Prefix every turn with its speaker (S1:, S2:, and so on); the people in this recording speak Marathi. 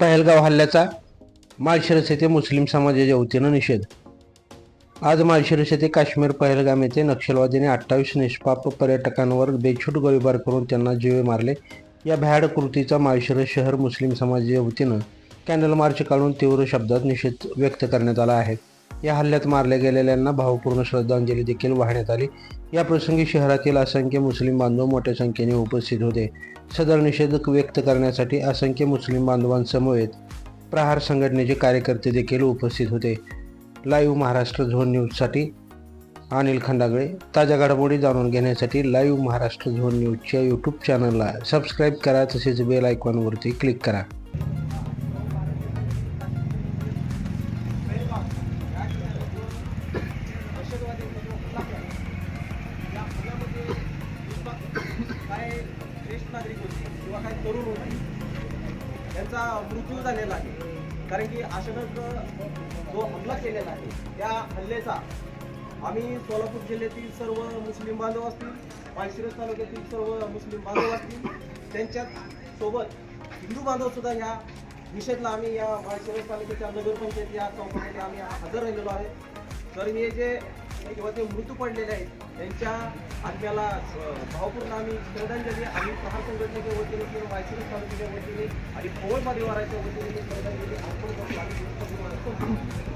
S1: पहलगाव हल्ल्याचा माळशिरस येथे मुस्लिम समाजाच्या वतीनं निषेध. आज माळशिरस येथे काश्मीर पहलगाम येथे नक्षलवादीने अठ्ठावीस निष्पाप पर्यटकांवर बेछूट गोळीबार करून त्यांना जीवे मारले. या भ्याड कृतीचा माळशिरस शहर मुस्लिम समाजाच्या वतीनं कॅनल मार्च काढून तीव्र शब्दात निषेध व्यक्त करण्यात आला आहे. या हल्ल्यात मारल्या गेलेल्यांना भावपूर्ण श्रद्धांजली देखील वाहण्यात आली. या प्रसंगी शहरातील असंख्य मुस्लिम बांधव मोठ्या संख्येने उपस्थित होते. सदर निषेध व्यक्त करण्यासाठी असंख्य मुस्लिम बांधवांसमवेत प्रहार संघटनेचे कार्यकर्ते देखील उपस्थित होते. लाईव्ह महाराष्ट्र झोन न्यूजसाठी अनिल खंडागळे. ताज्या घडामोडी जाणून घेण्यासाठी लाईव्ह महाराष्ट्र झोन न्यूजच्या यूट्यूब चॅनलला सबस्क्राईब करा तसेच बेल आयकॉनवरती क्लिक करा.
S2: ज्येष्ठ नागरिक होते किंवा काही तरुण होते त्यांचा मृत्यू झालेला आहे. कारण की अचानक जो हमला केलेला आहे त्या हल्ल्याचा आम्ही सोलापूर जिल्ह्यातील सर्व मुस्लिम बांधव असतील माळशिरस तालुक्यातील सर्व मुस्लिम बांधव असतील त्यांच्यात सोबत हिंदू बांधव सुद्धा ह्या निषेधला आम्ही या माळशिरस तालुक्याच्या नगरपंचायत या चौकामध्ये आम्ही हजर राहिलेलो आहे. तर हे जे किंवा ते मृत्यू पडलेले आहेत त्यांच्या आत्म्याला भावपूर्ण आम्ही श्रद्धांजली आणि प्रहार संघटनेच्या वतीने किंवा माळशिरस तालुक्याच्या वतीने आणि पवळ परिवाराच्या वतीने श्रद्धांजली अर्पण करून आम्ही